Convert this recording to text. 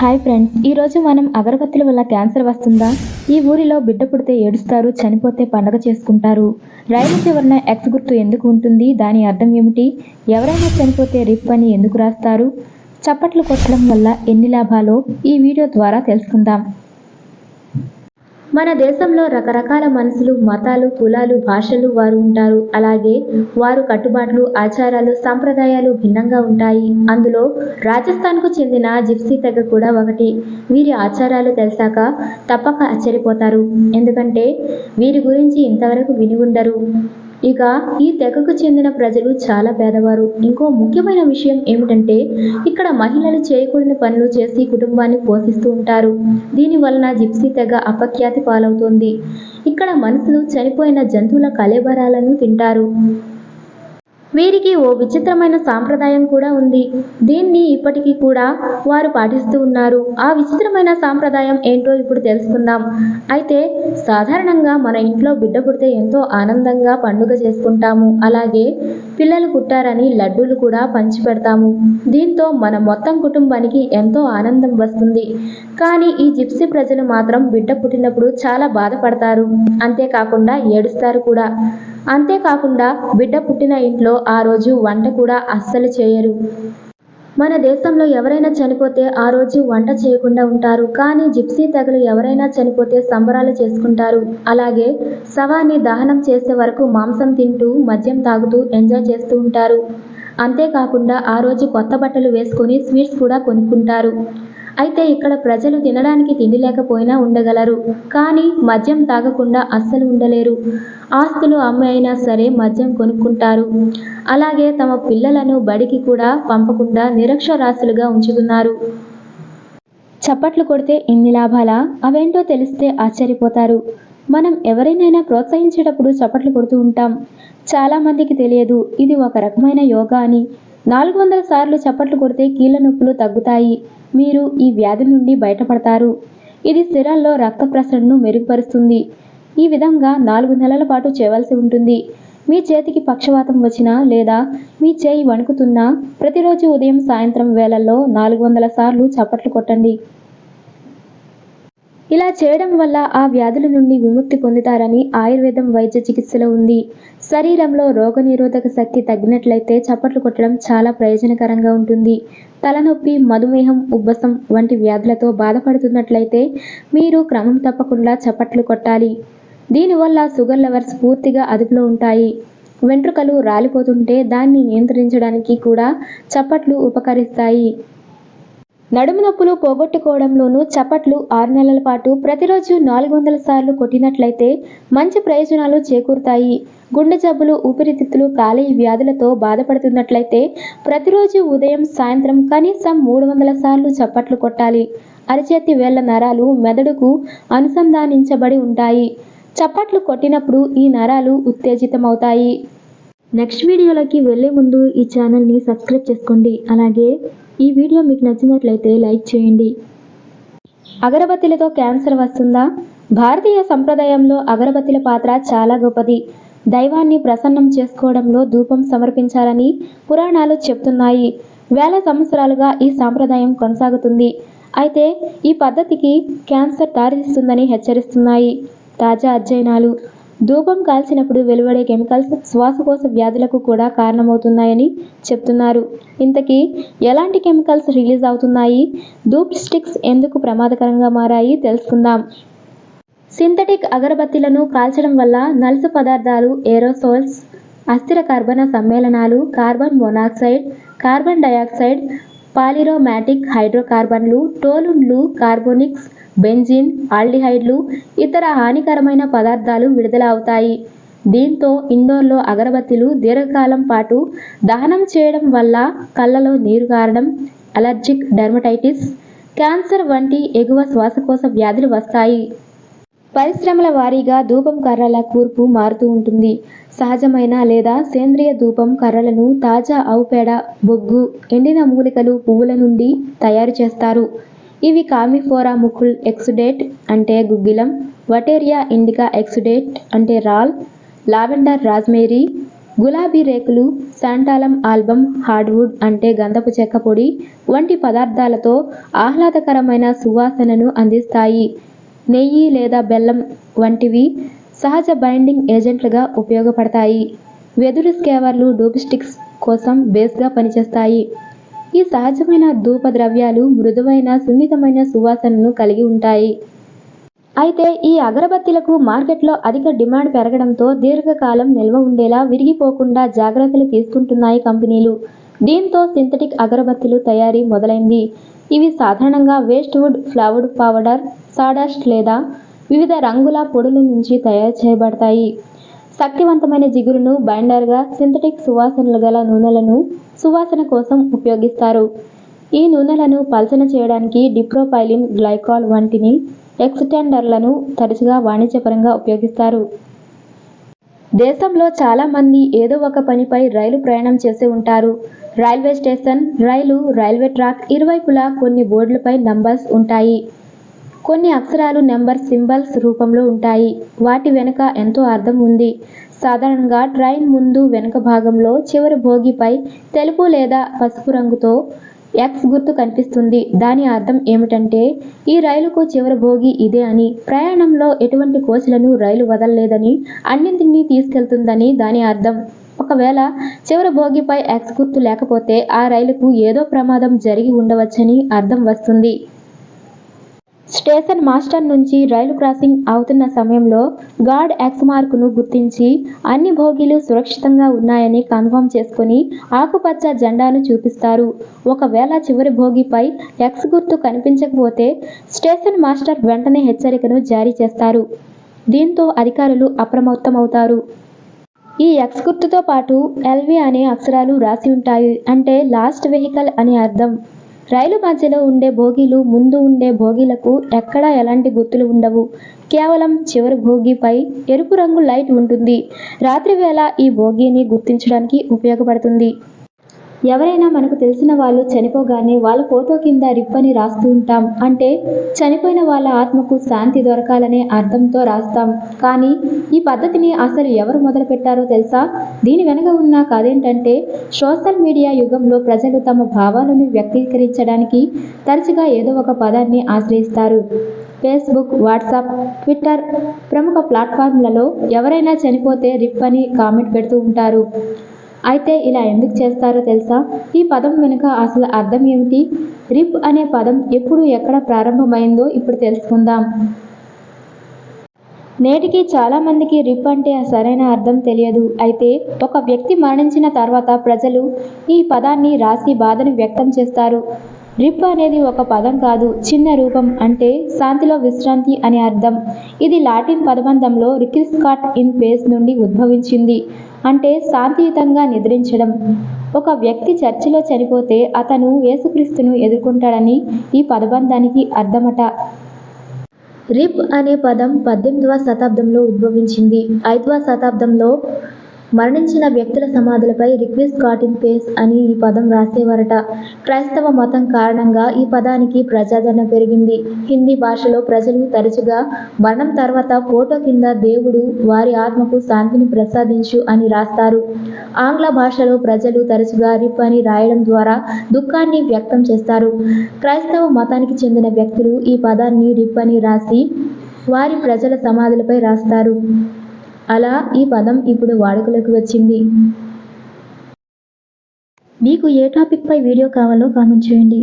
Hi friends ఈరోజు మనం అగరబత్తుల వల్ల క్యాన్సర్ వస్తుందా? ఈ ఊరిలో బిడ్డ పుడితే ఏడుస్తారు చనిపోతే పండగ చేసుకుంటారు. రైలు చివరన ఎక్స్ గుర్తు ఎందుకు ఉంటుంది? దాని అర్థం ఏమిటి? ఎవరైనా చనిపోతే రిప్ అని ఎందుకు రాస్తారు? చప్పట్లు కొట్టడం వల్ల ఎన్ని లాభాలో ఈ వీడియో ద్వారా తెలుసుకుందాం. మన దేశంలో రకరకాల మనుషులు మతాలు కులాలు భాషలు వారు ఉంటారు. అలాగే వారు కట్టుబాట్లు ఆచారాలు సంప్రదాయాలు భిన్నంగా ఉంటాయి. అందులో రాజస్థాన్కు చెందిన జిప్సీ తెగ కూడా ఒకటి. వీరి ఆచారాలు తెలిసాక తప్పక ఆశ్చర్యపోతారు. ఎందుకంటే వీరి గురించి ఇంతవరకు విని ఉండరు. ఇక ఈ తెగకు చెందిన ప్రజలు చాలా పేదవారు. ఇంకో ముఖ్యమైన విషయం ఏమిటంటే ఇక్కడ మహిళలు చేయకూడని పనులు చేసి కుటుంబాన్ని పోషిస్తూ ఉంటారు. దీని వలన జిప్సీ తెగ అపఖ్యాతి పాలవుతోంది. ఇక్కడ మనుషులు చనిపోయిన జంతువుల కళేబరాలను తింటారు. వీరికి ఓ విచిత్రమైన సాంప్రదాయం కూడా ఉంది. దీన్ని ఇప్పటికీ కూడా వారు పాటిస్తూ ఉన్నారు. ఆ విచిత్రమైన సాంప్రదాయం ఏంటో ఇప్పుడు తెలుసుకుందాం. అయితే సాధారణంగా మన ఇంట్లో బిడ్డ పుడితే ఎంతో ఆనందంగా పండుగ చేసుకుంటాము. అలాగే పిల్లలు పుట్టారని లడ్డూలు కూడా పంచి పెడతాము. దీంతో మన మొత్తం కుటుంబానికి ఎంతో ఆనందం వస్తుంది. కానీ ఈ జిప్సీ ప్రజలు మాత్రం బిడ్డ పుట్టినప్పుడు చాలా బాధపడతారు. అంతేకాకుండా ఏడుస్తారు కూడా. అంతేకాకుండా బిడ్డ పుట్టిన ఇంట్లో ఆ రోజు వంట కూడా అస్సలు చేయరు. మన దేశంలో ఎవరైనా చనిపోతే ఆ రోజు వంట చేయకుండా ఉంటారు. కానీ జిప్సీ తెగలు ఎవరైనా చనిపోతే సంబరాలు చేసుకుంటారు. అలాగే శవాన్ని దహనం చేసే వరకు మాంసం తింటూ మద్యం తాగుతూ ఎంజాయ్ చేస్తూ ఉంటారు. అంతేకాకుండా ఆ రోజు కొత్త బట్టలు వేసుకొని స్వీట్స్ కూడా కొనుక్కుంటారు. అయితే ఇక్కడ ప్రజలు తినడానికి తిండి లేకపోయినా ఉండగలరు కానీ మద్యం తాగకుండా అస్సలు ఉండలేరు. ఆస్తులు అమ్మ అయినా సరే మద్యం కొనుక్కుంటారు. అలాగే తమ పిల్లలను బడికి కూడా పంపకుండా నిరక్షరాస్యులుగా ఉంచుతున్నారు. చప్పట్లు కొడితే ఇన్ని లాభాలా? అవేంటో తెలిస్తే ఆశ్చర్యపోతారు. మనం ఎవరినైనా ప్రోత్సహించేటప్పుడు చప్పట్లు కొడుతూ ఉంటాం. చాలామందికి తెలియదు ఇది ఒక రకమైన యోగా అని. నాలుగు వందల సార్లు చప్పట్లు కొడితే కీళ్ళ నొప్పులు తగ్గుతాయి. మీరు ఈ వ్యాధి నుండి బయటపడతారు. ఇది సిరాల్లో రక్త ప్రసరణను మెరుగుపరుస్తుంది. ఈ విధంగా నాలుగు నెలల పాటు చేయవలసి ఉంటుంది. మీ చేతికి పక్షవాతం వచ్చినా లేదా మీ చేయి వణుకుతున్నా ప్రతిరోజు ఉదయం సాయంత్రం వేళల్లో నాలుగు వందల సార్లు చప్పట్లు కొట్టండి. ఇలా చేయడం వల్ల ఆ వ్యాధుల నుండి విముక్తి పొందుతారని ఆయుర్వేదం వైద్య చికిత్సలో ఉంది. శరీరంలో రోగనిరోధక శక్తి తగ్గినట్లయితే చప్పట్లు కొట్టడం చాలా ప్రయోజనకరంగా ఉంటుంది. తలనొప్పి మధుమేహం ఉబ్బసం వంటి వ్యాధులతో బాధపడుతున్నట్లయితే మీరు క్రమం తప్పకుండా చప్పట్లు కొట్టాలి. దీనివల్ల షుగర్ లెవెల్స్ పూర్తిగా అదుపులో ఉంటాయి. వెంట్రుకలు రాలిపోతుంటే దాన్ని నియంత్రించడానికి కూడా చప్పట్లు ఉపకరిస్తాయి. నడుము నొప్పులు పోగొట్టుకోవడంలోనూ చప్పట్లు ఆరు నెలల పాటు ప్రతిరోజు నాలుగు వందల సార్లు కొట్టినట్లయితే మంచి ప్రయోజనాలు చేకూరుతాయి. గుండె జబ్బులు ఊపిరితిత్తులు కాలేయ వ్యాధులతో బాధపడుతున్నట్లయితే ప్రతిరోజు ఉదయం సాయంత్రం కనీసం మూడు వందల సార్లు చప్పట్లు కొట్టాలి. అరిచేతి వేళ్ళ నరాలు మెదడుకు అనుసంధానించబడి ఉంటాయి. చప్పట్లు కొట్టినప్పుడు ఈ నరాలు ఉత్తేజితమవుతాయి. నెక్స్ట్ వీడియోలోకి వెళ్ళే ముందు ఈ ఛానల్ని సబ్స్క్రైబ్ చేసుకోండి. అలాగే ఈ వీడియో మీకు నచ్చినట్లయితే లైక్ చేయండి. అగరబత్తిలతో క్యాన్సర్ వస్తుందా? భారతీయ సంప్రదాయంలో అగరబత్తిల పాత్ర చాలా గొప్పది. దైవాన్ని ప్రసన్నం చేసుకోవడంలో ధూపం సమర్పించాలని పురాణాలు చెప్తున్నాయి. వేల సంవత్సరాలుగా ఈ సాంప్రదాయం కొనసాగుతుంది. అయితే ఈ పద్ధతికి క్యాన్సర్ దారితీస్తుందని హెచ్చరిస్తున్నాయి. తాజా అధ్యయనాలు. ధూపం కాల్చినప్పుడు వెలువడే కెమికల్స్ శ్వాసకోశ వ్యాధులకు కూడా కారణమవుతున్నాయని చెప్తున్నారు. ఇంతకీ ఎలాంటి కెమికల్స్ రిలీజ్ అవుతున్నాయి? ధూప్ స్టిక్స్ ఎందుకు ప్రమాదకరంగా మారాయి? తెలుసుకుందాం. సింథటిక్ అగరబత్తిలను కాల్చడం వల్ల నలుసు పదార్థాలు ఏరోసోల్స్ అస్థిర కార్బన సమ్మేళనాలు carbon monoxide carbon dioxide polyaromatic హైడ్రోకార్బన్లు టోలున్లు కార్బోనిక్స్ బెంజిన్ ఆల్డిహైడ్లు ఇతర హానికరమైన పదార్థాలు విడుదల అవుతాయి దీంతో ఇండోర్లో అగరబత్తిలు దీర్ఘకాలం పాటు దహనం చేయడం వల్ల కళ్ళలో నీరు కారడం అలర్జిక్ డెర్మటైటిస్ క్యాన్సర్ వంటి ఎగువ శ్వాసకోశ వ్యాధులు వస్తాయి. పరిశ్రమల వారీగా ధూపం కర్రల కూర్పు మారుతూ ఉంటుంది. సహజమైన లేదా సేంద్రియ ధూపం కర్రలను తాజా ఆవు పేడ బొగ్గు ఎండిన మూలికలు పువ్వుల నుండి తయారు చేస్తారు. ఇవి కామిఫోరా ముకుల్ ఎక్సుడేట్ అంటే గుగ్గిలం వటేరియా ఇండికా ఎక్సుడేట్ అంటే రాల్ లావెండర్ రాజ్మేరీ గులాబీ రేకులు శాంటాలం ఆల్బమ్ హార్డ్వుడ్ అంటే గంధపు చెక్క పొడి వంటి పదార్థాలతో ఆహ్లాదకరమైన సువాసనను అందిస్తాయి. నెయ్యి లేదా బెల్లం వంటివి సహజ బైండింగ్ ఏజెంట్లుగా ఉపయోగపడతాయి. వెదురు స్కేవర్లు డూపిస్టిక్స్ కోసం బేస్గా పనిచేస్తాయి. ఈ సహజమైన ధూప ద్రవ్యాలు మృదువైన సున్నితమైన సువాసనను కలిగి ఉంటాయి. అయితే ఈ అగరబత్తీలకు మార్కెట్లో అధిక డిమాండ్ పెరగడంతో దీర్ఘకాలం నిల్వ ఉండేలా విరిగిపోకుండా జాగ్రత్తలు తీసుకుంటున్నాయి కంపెనీలు. దీంతో సింథటిక్ అగరబత్తీలు తయారీ మొదలైంది. ఇవి సాధారణంగా waste wood flavoured powder sawdust లేదా వివిధ రంగుల పొడుల నుంచి తయారు చేయబడతాయి. శక్తివంతమైన జిగురును బైండర్గా సింథటిక్ సువాసనలు గల నూనెలను సువాసన కోసం ఉపయోగిస్తారు. ఈ నూనెలను పలచన చేయడానికి డిప్రోపైలిన్ గ్లైకాల్ వంటిని ఎక్స్టెండర్లను తరచుగా వాణిజ్యపరంగా ఉపయోగిస్తారు. దేశంలో చాలామంది ఏదో ఒక పనిపై రైలు ప్రయాణం చేసి ఉంటారు. రైల్వే స్టేషన్ రైలు రైల్వే ట్రాక్ ఇరువైపులా కొన్ని బోర్డులపై నంబర్స్ ఉంటాయి. కొన్ని అక్షరాలు నెంబర్ సింబల్స్ రూపంలో ఉంటాయి. వాటి వెనుక ఎంతో అర్థం ఉంది. సాధారణంగా ట్రైన్ ముందు వెనుక భాగంలో చివరి భోగిపై తెలుపు లేదా పసుపు రంగుతో ఎక్స్ గుర్తు కనిపిస్తుంది. దాని అర్థం ఏమిటంటే ఈ రైలుకు చివరి భోగి ఇదే అని. ప్రయాణంలో ఎటువంటి కోచ్లను రైలు వదలలేదని అన్నింటినీ తీసుకెళ్తుందని దాని అర్థం. ఒకవేళ చివరి భోగిపై ఎక్స్ గుర్తు లేకపోతే ఆ రైలుకు ఏదో ప్రమాదం జరిగి ఉండవచ్చని అర్థం వస్తుంది. స్టేషన్ మాస్టర్ నుంచి రైలు క్రాసింగ్ అవుతున్న సమయంలో గార్డ్ ఎక్స్ మార్కును గుర్తించి అన్ని భోగీలు సురక్షితంగా ఉన్నాయని కన్ఫర్మ్ చేసుకుని ఆకుపచ్చ జెండాను చూపిస్తారు. ఒకవేళ చివరి భోగిపై ఎక్స్ గుర్తు కనిపించకపోతే స్టేషన్ మాస్టర్ వెంటనే హెచ్చరికను జారీ చేస్తారు. దీంతో అధికారులు అప్రమత్తమవుతారు. ఈ ఎక్స్ గుర్తుతో పాటు ఎల్వి అనే అక్షరాలు రాసి ఉంటాయి అంటే లాస్ట్ వెహికల్ అని అర్థం. రైలు మధ్యలో ఉండే భోగీలు ముందు ఉండే భోగిలకు ఎక్కడా ఎలాంటి గుర్తులు ఉండవు. కేవలం చివరి భోగిపై ఎరుపు రంగు లైట్ ఉంటుంది. రాత్రి వేళ ఈ భోగిని గుర్తించడానికి ఉపయోగపడుతుంది. ఎవరైనా మనకు తెలిసిన వాళ్ళు చనిపోగానే వాళ్ళ ఫోటో కింద రిప్పని రాస్తూ ఉంటాం. అంటే చనిపోయిన వాళ్ళ ఆత్మకు శాంతి దొరకాలనే అర్థంతో రాస్తాం. కానీ ఈ పద్ధతిని అసలు ఎవరు మొదలుపెట్టారో తెలుసా? దీని వెనుక ఉన్న కథ ఏంటంటే సోషల్ మీడియా యుగంలో ప్రజలు తమ భావాలను వ్యక్తీకరించడానికి తరచుగా ఏదో ఒక పదాన్ని ఆశ్రయిస్తారు. ఫేస్బుక్ వాట్సాప్ ట్విట్టర్ ప్రముఖ ప్లాట్ఫామ్లలో ఎవరైనా చనిపోతే రిప్ అని కామెంట్ పెడుతూ ఉంటారు. అయితే ఇలా ఎందుకు చేస్తారో తెలుసా? ఈ పదం వెనుక అసలు అర్థం ఏమిటి? రిప్ అనే పదం ఎప్పుడు ఎక్కడ ప్రారంభమైందో ఇప్పుడు తెలుసుకుందాం. నేటికి చాలామందికి రిప్ అంటే సరైన అర్థం తెలియదు. అయితే ఒక వ్యక్తి మరణించిన తర్వాత ప్రజలు ఈ పదాన్ని రాసి బాధను వ్యక్తం చేస్తారు. రిప్ అనేది ఒక పదం కాదు చిన్న రూపం అంటే శాంతిలో విశ్రాంతి అనే అర్థం. ఇది లాటిన్ పదబంధంలో రికిస్కాట్ ఇన్ పేస్ నుండి ఉద్భవించింది. అంటే శాంతియుతంగా నిద్రించడం. ఒక వ్యక్తి చర్చిలో చనిపోతే అతను యేసుక్రీస్తును ఎదుర్కొంటాడని ఈ పదబంధానికి అర్థమట. రిప్ అనే పదం పద్దెనిమిదవ శతాబ్దంలో ఉద్భవించింది. ఐదవ శతాబ్దంలో మరణించిన వ్యక్తుల సమాధులపై రిక్వెస్ట్ కాటిన్ పేస్ అని ఈ పదం రాసేవారట క్రైస్తవ మతం కారణంగా ఈ పదానికి ప్రజాదరణ పెరిగింది. హిందీ భాషలో ప్రజలు తరచుగా మరణం తర్వాత ఫోటో కింద దేవుడు వారి ఆత్మకు శాంతిని ప్రసాదించు అని రాస్తారు. ఆంగ్ల భాషలో ప్రజలు తరచుగా రిప్ అని రాయడం ద్వారా దుఃఖాన్ని వ్యక్తం చేస్తారు. క్రైస్తవ మతానికి చెందిన వ్యక్తులు ఈ పదాన్ని రిప్ అని రాసి వారి ప్రజల సమాధులపై రాస్తారు. అలా ఈ పదం ఇప్పుడు వాడుకలోకి వచ్చింది. మీకు ఏ టాపిక్పై వీడియో కావాలో కామెంట్ చేయండి.